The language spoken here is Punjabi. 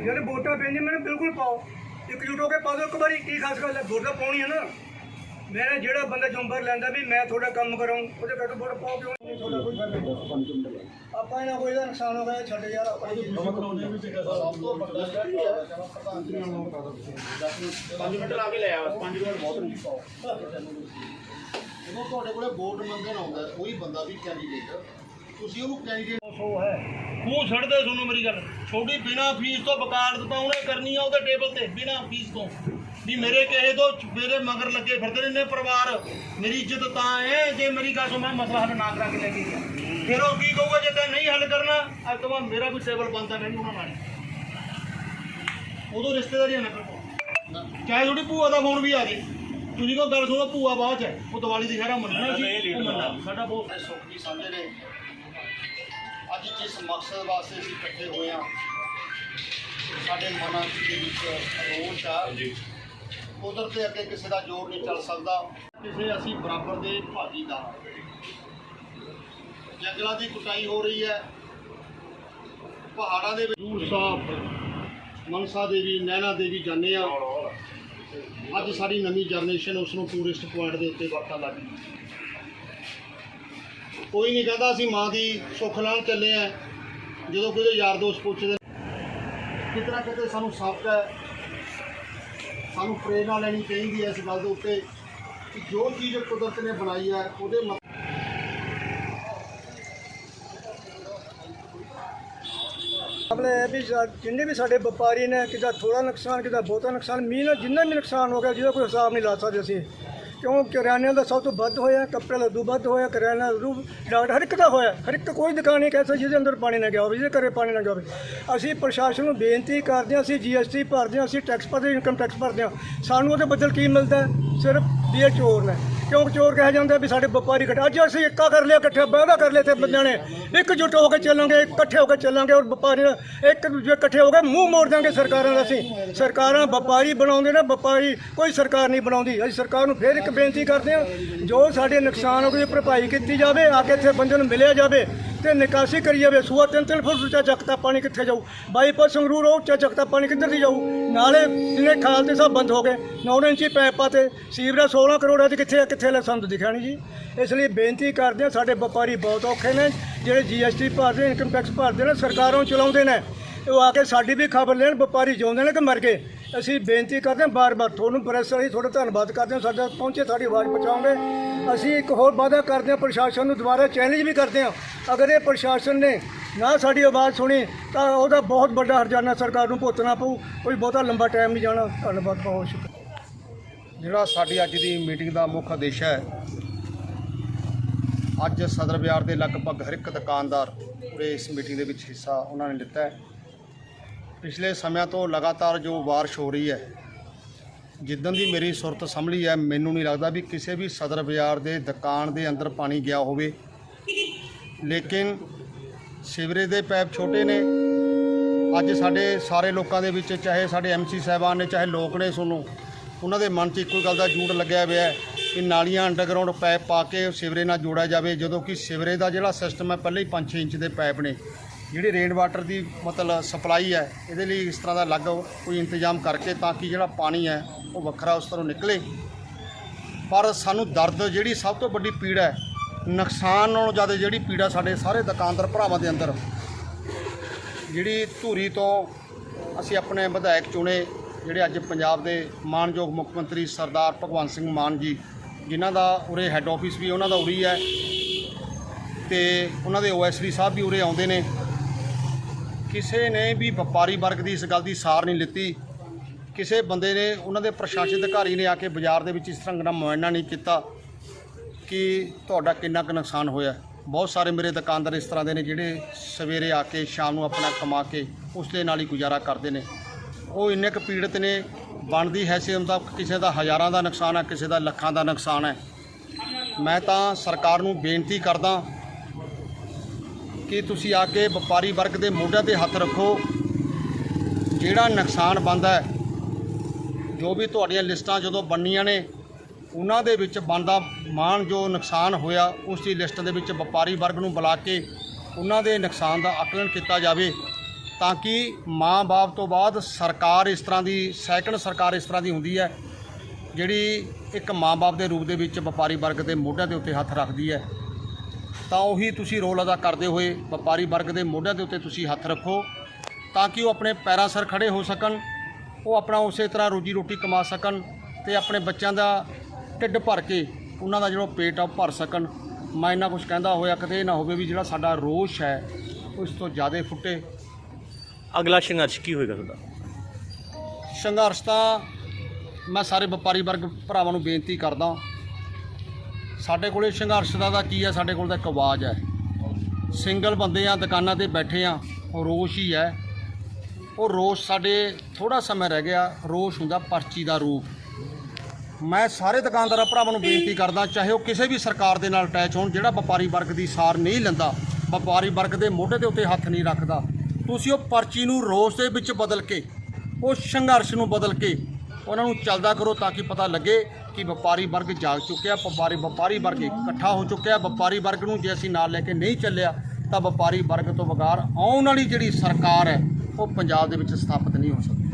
ਜਿਹੜੇ ਵੋਟਾਂ ਪੈਂਦੀਆਂ ਮੈਨੂੰ ਬਿਲਕੁਲ ਪਾਓ। ਇਕਜੁੱਟ ਹੋ ਕੇ ਪਾ ਦਿਓ ਇੱਕ ਵਾਰੀ ਕੀ ਖਾਸ ਗੱਲ ਹੈ ਵੋਟਾਂ ਪਾਉਣੀ ਹੈ ਨਾ। ਮੇਰਾ ਜਿਹੜਾ ਬੰਦਾ ਜੁੰਬਰ ਲੈਂਦਾ ਵੀ ਮੈਂ ਤੁਹਾਡਾ ਕੰਮ ਕਰਾਂ ਉਹਦੇ ਕਰਕੇ ਵੋਟ ਪਾਓ ਕਿਉਂ ਨਹੀਂ ਤੁਹਾਡਾ ਕੋਈ ਫ਼ਰਕ ਨਹੀਂ ਆਪਾਂ ਇਹਨਾਂ ਕੋਈ ਦਾ ਨੁਕਸਾਨ ਹੋ ਗਿਆ ਛੱਡ ਯਾਰ ਆਪਾਂ ਇਹ ਜਦੋਂ ਤੁਹਾਡੇ ਕੋਲੇ ਵੋਟ ਮੰਗਣ ਆਉਂਦਾ ਕੋਈ ਬੰਦਾ ਵੀ ਕੈਂਡੀਡੇਟ ਤੁਸੀਂ ਉਹਨੂੰ ਕੈਂਡੀਡੇਟ ਸੋ ਹੈ? ਖੂਹ ਛੱਡਦੇ ਸੁਣੋ ਮੇਰੀ ਗੱਲ। ਛੋਟੀ ਬਿਨਾ ਫੀਸ ਤੋਂ ਵਕਾਲਤ ਤਾਂ ਉਹਨੇ ਕਰਨੀ ਆ ਉਹਦੇ ਟੇਬਲ ਤੇ, ਬਿਨਾ ਫੀਸ ਤੋਂ। ਵੀ ਮੇਰੇ ਕਹੇ ਤੋਂ ਮੇਰੇ ਮਗਰ ਲੱਗੇ ਫਿਰਦੇ ਨੇ ਪਰਿਵਾਰ। ਮੇਰੀ ਇੱਜ਼ਤ ਤਾਂ ਹੈ ਜੇ ਮੇਰੀ ਗੱਲ ਸੁਣ, ਮੈਂ ਮਸਲਾ ਹੱਲ ਨਾ ਕਰਾ ਕੇ ਲੈ ਕੇ ਗਿਆ। ਫਿਰ ਉਹ ਕੀ ਕਹੂਗਾ ਜੇ ਤੈਂ ਨਹੀਂ ਹੱਲ ਕਰਨਾ? ਅੱਜ ਤੋਂ ਬਾਅਦ ਮੇਰਾ ਵੀ ਟੇਬਲ ਬੰਦ ਆ ਮੈਂ ਨਹੀਂ, ਉਹਨਾਂ ਨਾਲ। ਉਦੋਂ ਰਿਸ਼ਤੇਦਾਰੀਆਂ ਨਾ ਕਰੋ। ਚਾਹੇ ਤੁਹਾਡੀ ਭੂਆ ਦਾ ਫੋਨ ਵੀ ਆ ਜੇ। ਤੁਸੀਂ ਕਹੋ ਗੱਲ ਸੁਣੋ, ਭੂਆ ਬਾਅਦ ਚ ਹੈ। ਉਹ ਦੀਵਾਲੀ ਦੀ ਖੈਰਾ ਮੰਨਣਾ ਸੀ ਸਾਡਾ ਬਹੁਤ ਸੁੱਖ ਦੀ ਸਮਝਦੇ ਨੇ ਜਿਸ ਮਕਸਦ ਵਾਸਤੇ ਅਸੀਂ ਇਕੱਠੇ ਹੋਏ ਆ ਸਾਡੇ ਮਨਾਂ ਦੇ ਵਿੱਚ ਰੋਸ਼ ਆ। ਕੁਦਰਤ ਦੇ ਅੱਗੇ ਕਿਸੇ ਦਾ ਜ਼ੋਰ ਨਹੀਂ ਚੱਲ ਸਕਦਾ। ਕਿਸੇ ਅਸੀਂ ਬਰਾਬਰ ਦੇ ਭਾਗੀਦਾਰ। ਜੰਗਲਾਂ ਦੀ ਕੁਟਾਈ ਹੋ ਰਹੀ ਹੈ। ਪਹਾੜਾਂ ਦੇ ਵਿੱਚ ਦੂਰ ਸਾਹਿਬ ਮਨਸਾ ਦੇਵੀ ਨੈਣਾ ਦੇਵੀ ਜਾਂਦੇ ਆ ਅੱਜ ਸਾਡੀ ਨਵੀਂ ਜਨਰੇਸ਼ਨ ਉਸ ਨੂੰ ਟੂਰਿਸਟ ਪੁਆਇੰਟ ਦੇ ਉੱਤੇ ਵਰਤਣ ਲੱਗੀ ਕੋਈ ਨਹੀਂ ਕਹਿੰਦਾ ਅਸੀਂ ਮਾਂ ਦੀ ਸੁੱਖ ਲੈਣ ਚੱਲੇ ਆ ਜਦੋਂ ਕੋਈ ਯਾਰ ਦੋਸਤ ਪੁੱਛਦੇ ਕਿਤੇ ਨਾ ਕਿਤੇ ਸਾਨੂੰ ਸਬਕ ਹੈ, ਸਾਨੂੰ ਪ੍ਰੇਰਨਾ ਲੈਣੀ ਚਾਹੀਦੀ ਹੈ ਇਸ ਗੱਲ ਦੇ ਉੱਤੇ, ਕਿ ਜੋ ਚੀਜ਼ ਕੁਦਰਤ ਨੇ ਬਣਾਈ ਹੈ, ਉਹਦੇ ਮ- ਆਪਣੇ ਇਹ ਵੀ ਜਿੰਨੇ ਵੀ ਸਾਡੇ ਵਪਾਰੀ ਨੇ, ਕਿਦਾ ਥੋੜਾ ਨੁਕਸਾਨ, ਕਿਦਾ ਬਹੁਤਾ ਨੁਕਸਾਨ, ਮੀਂਹ ਨਾਲ ਜਿੰਨਾ ਵੀ ਨੁਕਸਾਨ ਹੋ ਗਿਆ, ਜਿਹਦਾ ਕੋਈ ਹਿਸਾਬ ਨਹੀਂ ਲਾ ਸਕਦੇ ਅਸੀਂ। ਕਿਉਂ ਕਿਰਾਨਿਆਂ ਦਾ ਸਭ ਤੋਂ ਵੱਧ ਹੋਇਆ, ਕੱਪੜੇ ਦਾ ਦੂ ਵੱਧ ਹੋਇਆ ਕਿਰਾਨਾ ਰੂ ਡਾਕਟਰ ਹਰ ਇੱਕ ਦਾ ਹੋਇਆ, ਹਰ ਇੱਕ ਕੋਈ ਦੁਕਾਨ ਨਹੀਂ ਕਹਿ ਜਿਹਦੇ ਅੰਦਰ ਪਾਣੀ ਨਾ ਗਿਆ ਹੋਵੇ, ਜਿਹਦੇ ਘਰੇ ਪਾਣੀ ਨਾ ਗਿਆ ਹੋਵੇ। ਅਸੀਂ ਪ੍ਰਸ਼ਾਸਨ ਨੂੰ ਬੇਨਤੀ ਕਰਦੇ ਹਾਂ, ਅਸੀਂ ਜੀਐਸਟੀ ਭਰਦੇ ਹਾਂ, ਅਸੀਂ ਟੈਕਸ ਭਰਦੇ ਇਨਕਮ ਟੈਕਸ ਭਰਦੇ ਹਾਂ। ਸਾਨੂੰ ਉਹਦੇ ਬਦਲ ਕੀ ਮਿਲਦਾ? ਸਿਰਫ ਵੀ ਇਹ ਚੋਰ ਨੇ। ਕਿਉਂ ਚੋਰ ਕਿਹਾ ਜਾਂਦਾ ਵੀ ਸਾਡੇ ਵਪਾਰੀ ਇਕੱਠੇ ਅੱਜ ਅਸੀਂ ਇੱਕਾ ਕਰ ਲਿਆ, ਇਕੱਠੇ ਵਾਅਦਾ ਕਰ ਲਿਆ ਤੇ ਬੰਦਿਆਂ ਨੇ। ਇਕਜੁੱਟ ਹੋ ਕੇ ਚੱਲਾਂਗੇ, ਇਕੱਠੇ ਹੋ ਕੇ ਚੱਲਾਂਗੇ ਔਰ ਵਪਾਰੀ ਇੱਕ ਦੂਜੇ ਇਕੱਠੇ ਹੋ ਕੇ ਮੂੰਹ ਮੋੜ ਦਾਂਗੇ ਸਰਕਾਰਾਂ ਦਾ ਅਸੀਂ। ਸਰਕਾਰਾਂ ਵਪਾਰੀ ਬਣਾਉਂਦੇ ਨੇ, ਵਪਾਰੀ ਕੋਈ ਸਰਕਾਰ ਨਹੀਂ ਬਣਾਉਂਦੀ। ਅਸੀਂ ਸਰਕਾਰ ਨੂੰ ਫੇਰ ਇੱਕ ਬੇਨਤੀ ਕਰਦੇ ਹਾਂ, ਜੋ ਸਾਡੇ ਨੁਕਸਾਨ ਹੋ ਗਏ, ਭਰਪਾਈ ਕੀਤੀ ਜਾਵੇ, ਆ ਕੇ ਇੱਥੇ ਬੰਦੇ ਨੂੰ ਮਿਲਿਆ ਜਾਵੇ। ਤੇ ਨਿਕਾਸੀ ਕਰੀ ਜਾਵੇ ਸੂਆ ਤਿੰਨ ਤਿੰਨ ਫੁੱਟ ਉੱਚਾ ਚੱਕਤਾ ਪਾਣੀ ਕਿੱਥੇ ਜਾਊ? ਬਾਈਪਾਸ ਸੰਗਰੂਰ ਉਹ ਉੱਚਾ ਚੱਕਤਾ ਪਾਣੀ ਕਿੱਧਰ ਦੀ ਜਾਊ? ਨਾਲੇ ਜਿਹੜੇ ਖਾਲ ਤੇ ਸਭ ਬੰਦ ਹੋ ਗਏ 9 ਇੰਚੀ ਪੈਪਾਂ ਤੇ ਸੀਵਰਾ 16 ਕਰੋੜ ਅੱਜ ਕਿੱਥੇ ਆ, ਕਿੱਥੇ ਲੈ ਸਾਨੂੰ ਦਿਖਿਆ ਨਹੀਂ ਜੀ? ਇਸ ਲਈ ਬੇਨਤੀ ਕਰਦੇ ਹਾਂ ਸਾਡੇ ਵਪਾਰੀ ਬਹੁਤ ਔਖੇ ਨੇ ਜਿਹੜੇ ਜੀਐਸਟੀ ਭਰਦੇ ਇਨਕਮ ਟੈਕਸ ਭਰਦੇ ਨੇ ਸਰਕਾਰਾਂ ਨੂੰ ਚਲਾਉਂਦੇ ਨੇ। ਉਹ ਆ ਕੇ ਸਾਡੀ ਵੀ ਖਬਰ ਲੈਣ ਵਪਾਰੀ ਜਿਉਂਦੇ ਨੇ ਕਿ ਮਰ ਗਏ? ਅਸੀਂ ਬੇਨਤੀ ਕਰਦੇ ਹਾਂ ਬਾਰ-ਬਾਰ ਤੁਹਾਨੂੰ ਪ੍ਰੈਸ ਵਾਲੀ ਤੁਹਾਡਾ ਧੰਨਵਾਦ ਕਰਦੇ ਹਾਂ, ਸਾਡਾ ਪਹੁੰਚੇ, ਸਾਡੀ ਆਵਾਜ਼ ਪਹੁੰਚਾਓਗੇ। ਅਸੀਂ ਇੱਕ ਹੋਰ ਵਾਅਦਾ ਕਰਦੇ ਹਾਂ, ਪ੍ਰਸ਼ਾਸਨ ਨੂੰ ਦੁਬਾਰਾ ਚੈਲੰਜ ਵੀ ਕਰਦੇ ਹਾਂ। ਅਗਰ ਇਹ ਪ੍ਰਸ਼ਾਸਨ ਨੇ ਨਾ ਸਾਡੀ ਆਵਾਜ਼ ਸੁਣੀ, ਤਾਂ ਉਹਦਾ ਬਹੁਤ ਵੱਡਾ ਹਰਜਾਨਾ ਸਰਕਾਰ ਨੂੰ ਭੁਗਤਣਾ ਪਊ। ਕੋਈ ਬਹੁਤਾ ਲੰਬਾ ਟਾਈਮ ਨਹੀਂ ਜਾਣਾ। ਧੰਨਵਾਦ, ਬਹੁਤ ਸ਼ੁਕਰੀਆ। ਜਿਹੜਾ ਸਾਡੀ ਅੱਜ ਦੀ ਮੀਟਿੰਗ ਦਾ ਮੁੱਖ ਉਦੇਸ਼ ਹੈ, ਅੱਜ ਸਦਰ ਬਾਜ਼ਾਰ ਦੇ ਲਗਭਗ ਹਰ ਇੱਕ ਦੁਕਾਨਦਾਰ ਪੂਰੇ ਇਸ ਮੀਟਿੰਗ ਦੇ ਵਿੱਚ ਹਿੱਸਾ ਉਹਨਾਂ ਨੇ ਲਿੱਤਾ ਹੈ। ਪਿਛਲੇ ਸਮਿਆਂ ਤੋਂ ਲਗਾਤਾਰ ਜੋ ਬਾਰਿਸ਼ ਹੋ ਰਹੀ ਹੈ, ਜਿੱਦਣ ਦੀ ਮੇਰੀ ਸੁਰਤ ਸੰਭਲੀ ਹੈ, ਮੈਨੂੰ ਨਹੀਂ ਲੱਗਦਾ ਵੀ ਕਿਸੇ ਵੀ ਸਦਰ ਬਾਜ਼ਾਰ ਦੇ ਦੁਕਾਨ ਦੇ ਅੰਦਰ ਪਾਣੀ ਗਿਆ ਹੋਵੇ। ਲੇਕਿਨ ਸੀਵਰੇਜ ਦੇ ਪੈਪ ਛੋਟੇ ਨੇ। ਅੱਜ ਸਾਡੇ ਸਾਰੇ ਲੋਕਾਂ ਦੇ ਵਿੱਚ, ਚਾਹੇ ਸਾਡੇ ਐਮਸੀ ਸਾਹਿਬਾਨ ਨੇ, ਚਾਹੇ ਲੋਕ ਨੇ, ਸੁਣੋ, ਉਹਨਾਂ ਦੇ ਮਨ 'ਚ ਇੱਕੋ ਹੀ ਗੱਲ ਦਾ ਜੂੜ ਲੱਗਿਆ ਹੋਇਆ ਹੈ ਕਿ ਨਾਲੀਆਂ ਅੰਡਰਗਰਾਉਂਡ ਪਾਈਪ ਪਾ ਕੇ ਸਿਵਰੇਜ ਨਾਲ ਜੋੜਿਆ ਜਾਵੇ, ਜਦੋਂ ਕਿ ਸਿਵਰੇਜ ਦਾ ਜਿਹੜਾ ਸਿਸਟਮ ਹੈ, ਪਹਿਲਾਂ ਹੀ 5-6 ਇੰਚ ਦੇ ਪਾਈਪ ਨੇ। ਜਿਹੜੀ ਰੇਨ ਵਾਟਰ ਦੀ ਮਤਲਬ ਸਪਲਾਈ ਹੈ, ਇਹਦੇ ਲਈ ਇਸ ਤਰ੍ਹਾਂ ਦਾ ਅਲੱਗ ਕੋਈ ਇੰਤਜ਼ਾਮ ਕਰਕੇ ਤਾਂ ਕਿ ਜਿਹੜਾ ਪਾਣੀ ਹੈ, ਉਹ ਵੱਖਰਾ ਉਸ ਤਰ੍ਹਾਂ ਨਿਕਲੇ। ਪਰ ਸਾਨੂੰ ਦਰਦ ਜਿਹੜੀ ਸਭ ਤੋਂ ਵੱਡੀ ਪੀੜਾ ਹੈ, ਨੁਕਸਾਨ ਨਾਲੋਂ ਜ਼ਿਆਦਾ ਜਿਹੜੀ ਪੀੜਾ ਸਾਡੇ ਸਾਰੇ ਦੁਕਾਨਦਾਰ ਭਰਾਵਾਂ ਦੇ ਅੰਦਰ। ਜਿਹੜੀ ਧੂਰੀ ਤੋਂ ਅਸੀਂ ਆਪਣੇ ਵਿਧਾਇਕ ਚੁਣੇ, ਜਿਹੜੇ ਅੱਜ ਪੰਜਾਬ ਦੇ ਮਾਨਯੋਗ ਮੁੱਖ ਮੰਤਰੀ ਸਰਦਾਰ ਭਗਵੰਤ ਸਿੰਘ ਮਾਨ ਜੀ, ਜਿਨ੍ਹਾਂ ਦਾ ਉਰੇ ਹੈੱਡ ਆਫਿਸ ਵੀ ਉਹਨਾਂ ਦਾ ਉਰੀ ਹੈ ਤੇ ਉਹਨਾਂ ਦੇ ਓਐਸਡੀ ਸਾਹਿਬ ਵੀ ਉਰੇ ਆਉਂਦੇ ਨੇ। ਕਿਸੇ ਨੇ ਵੀ ਵਪਾਰੀ ਵਰਗ ਦੀ ਇਸ ਗੱਲ ਦੀ ਸਾਰ ਨਹੀਂ ਲਿੱਤੀ। ਕਿਸੇ ਬੰਦੇ ਨੇ, ਉਹਨਾਂ ਦੇ ਪ੍ਰਸ਼ਾਸਨ ਅਧਿਕਾਰੀ ਨੇ ਆ ਕੇ ਬਾਜ਼ਾਰ ਦੇ ਵਿੱਚ ਇਸ ਢੰਗ ਨਾਲ ਮੁਆਇਨਾ ਨਹੀਂ ਕੀਤਾ ਕਿ ਤੁਹਾਡਾ ਕਿੰਨਾ ਕੁ ਨੁਕਸਾਨ ਹੋਇਆ। ਬਹੁਤ ਸਾਰੇ ਮੇਰੇ ਦੁਕਾਨਦਾਰ ਇਸ ਤਰ੍ਹਾਂ ਦੇ ਨੇ ਜਿਹੜੇ ਸਵੇਰੇ ਆ ਕੇ ਸ਼ਾਮ ਨੂੰ ਆਪਣਾ ਕਮਾ ਕੇ ਉਸ ਦੇ ਨਾਲ ਹੀ ਗੁਜ਼ਾਰਾ ਕਰਦੇ ਨੇ। ਉਹ ਇੰਨੇ ਕੁ ਪੀੜਤ ਨੇ, ਬਣਦੀ ਹੈਸੀਅਤ ਦਾ ਕਿਸੇ ਦਾ ਹਜ਼ਾਰਾਂ ਦਾ ਨੁਕਸਾਨ ਹੈ ਕਿਸੇ ਦਾ ਲੱਖਾਂ ਦਾ ਨੁਕਸਾਨ ਹੈ ਮੈਂ ਤਾਂ ਸਰਕਾਰ ਨੂੰ ਬੇਨਤੀ ਕਰਦਾ ਕਿ ਤੁਸੀਂ ਆ ਕੇ ਵਪਾਰੀ ਵਰਗ ਦੇ ਮੋਢਿਆਂ ਤੇ ਹੱਥ ਰੱਖੋ। ਜਿਹੜਾ ਨੁਕਸਾਨ ਬਣਦਾ ਹੈ, ਜੋ ਵੀ ਤੁਹਾਡੀਆਂ ਲਿਸਟਾਂ ਜਦੋਂ ਬਣਨੀਆਂ ਨੇ, ਉਹਨਾਂ ਦੇ ਵਿੱਚ ਬਣਦਾ ਮਾਨ ਜੋ ਨੁਕਸਾਨ ਹੋਇਆ, ਉਸ ਦੀ ਲਿਸਟ ਦੇ ਵਿੱਚ ਵਪਾਰੀ ਵਰਗ ਨੂੰ ਬੁਲਾ ਕੇ ਉਹਨਾਂ ਦੇ ਨੁਕਸਾਨ ਦਾ ਆਕਲਨ ਕੀਤਾ ਜਾਵੇ, ਤਾਂ ਕਿ ਮਾਂ-ਬਾਪ ਤੋਂ ਬਾਅਦ ਸਰਕਾਰ ਇਸ ਤਰ੍ਹਾਂ ਦੀ, ਸੈਕੰਡ ਸਰਕਾਰ ਇਸ ਤਰ੍ਹਾਂ ਦੀ ਹੁੰਦੀ ਹੈ, ਜਿਹੜੀ ਇੱਕ ਮਾਂ-ਬਾਪ ਦੇ ਰੂਪ ਦੇ ਵਿੱਚ ਵਪਾਰੀ ਵਰਗ ਦੇ ਮੋਢਿਆਂ ਦੇ ਉੱਤੇ ਹੱਥ ਰੱਖਦੀ ਹੈ। ਤਾਂ ਉਹੀ ਤੁਸੀਂ ਰੋਲ ਅਦਾ ਕਰਦੇ ਹੋਏ ਵਪਾਰੀ ਵਰਗ ਦੇ ਮੋਢਿਆਂ ਦੇ ਉੱਤੇ ਤੁਸੀਂ ਹੱਥ ਰੱਖੋ ਤਾਂ ਕਿ ਉਹ ਆਪਣੇ ਪੈਰਾਂ ਸਿਰ ਖੜੇ ਹੋ ਸਕਣ ਉਹ ਆਪਣਾ ਉਸੇ ਤਰ੍ਹਾਂ ਰੋਜੀ ਰੋਟੀ ਕਮਾ ਸਕਣ ਤੇ ਆਪਣੇ ਬੱਚਿਆਂ ਦਾ ਢਿੱਡ ਭਰ ਕੇ ਉਹਨਾਂ ਦਾ ਜਿਹੜਾ ਪੇਟ ਆ ਭਰ ਸਕਣ। ਮੈਂ ਇੰਨਾ ਕੁਝ ਕਹਿੰਦਾ ਹੋਇਆ ਕਦੇ ਨਾ ਹੋਵੇ ਵੀ ਜਿਹੜਾ ਸਾਡਾ ਰੋਸ਼ ਹੈ ਉਸ ਤੋਂ ਜ਼ਿਆਦਾ ਫੁੱਟੇ। ਅਗਲਾ ਸੰਘਰਸ਼ ਕੀ ਹੋਏਗਾ ਤੁਹਾਡਾ? ਸੰਘਰਸ਼ ਤਾਂ ਮੈਂ ਸਾਰੇ ਵਪਾਰੀ ਵਰਗ ਭਰਾਵਾਂ ਨੂੰ ਬੇਨਤੀ ਕਰਦਾ ਸਾਡੇ ਕੋਲੇ ਸੰਘਰਸ਼ ਦਾ ਤਾਂ ਕੀ ਹੈ? ਸਾਡੇ ਕੋਲ ਤਾਂ ਇੱਕ ਆਵਾਜ਼ ਹੈ। ਸਿੰਗਲ ਬੰਦੇ ਆ, ਦੁਕਾਨਾਂ ਤੇ ਬੈਠੇ ਆ, ਉਹ ਰੋਸ਼ ਹੀ ਹੈ। ਉਹ ਰੋਸ਼ ਸਾਡੇ ਥੋੜਾ ਸਮਾਂ ਰਹਿ ਗਿਆ, ਰੋਸ਼ ਹੁੰਦਾ ਪਰਚੀ ਦਾ ਰੂਪ। ਮੈਂ ਸਾਰੇ ਦੁਕਾਨਦਾਰਾਂ ਭਰਾਵਾਂ ਨੂੰ ਬੇਨਤੀ ਕਰਦਾ, ਚਾਹੇ ਉਹ ਕਿਸੇ ਵੀ ਸਰਕਾਰ ਦੇ ਨਾਲ ਅਟੈਚ ਹੋਣ, ਜਿਹੜਾ ਵਪਾਰੀ ਵਰਗ ਦੀ ਸਾਰ ਨਹੀਂ ਲੈਂਦਾ, ਵਪਾਰੀ ਵਰਗ ਦੇ ਮੋਢੇ ਦੇ ਉੱਤੇ ਹੱਥ ਨਹੀਂ ਰੱਖਦਾ। ਤੁਸੀਂ ਉਹ ਪਰਚੀ ਨੂੰ ਰੋਸ ਦੇ ਵਿੱਚ ਬਦਲ ਕੇ, ਉਹ ਸੰਘਰਸ਼ ਨੂੰ ਬਦਲ ਕੇ ਉਹਨਾਂ ਨੂੰ ਚੱਲਦਾ ਕਰੋ ਤਾਂ ਕਿ ਪਤਾ ਲੱਗੇ ਕਿ ਵਪਾਰੀ ਵਰਗ ਜਾਗ ਚੁੱਕਿਆ, ਵਪਾਰੀ ਵਪਾਰੀ ਵਰਗ ਇਕੱਠਾ ਹੋ ਚੁੱਕਿਆ, ਵਪਾਰੀ ਵਰਗ ਨੂੰ ਜੇ ਅਸੀਂ ਨਾਲ ਲੈ ਕੇ ਨਹੀਂ ਚੱਲਿਆ, ਤਾਂ ਵਪਾਰੀ ਵਰਗ ਤੋਂ ਬਗਾਰ ਆਉਣ ਵਾਲੀ ਜਿਹੜੀ ਸਰਕਾਰ ਹੈ, ਉਹ ਪੰਜਾਬ ਦੇ ਵਿੱਚ ਸਥਾਪਿਤ ਨਹੀਂ ਹੋ ਸਕਦੀ।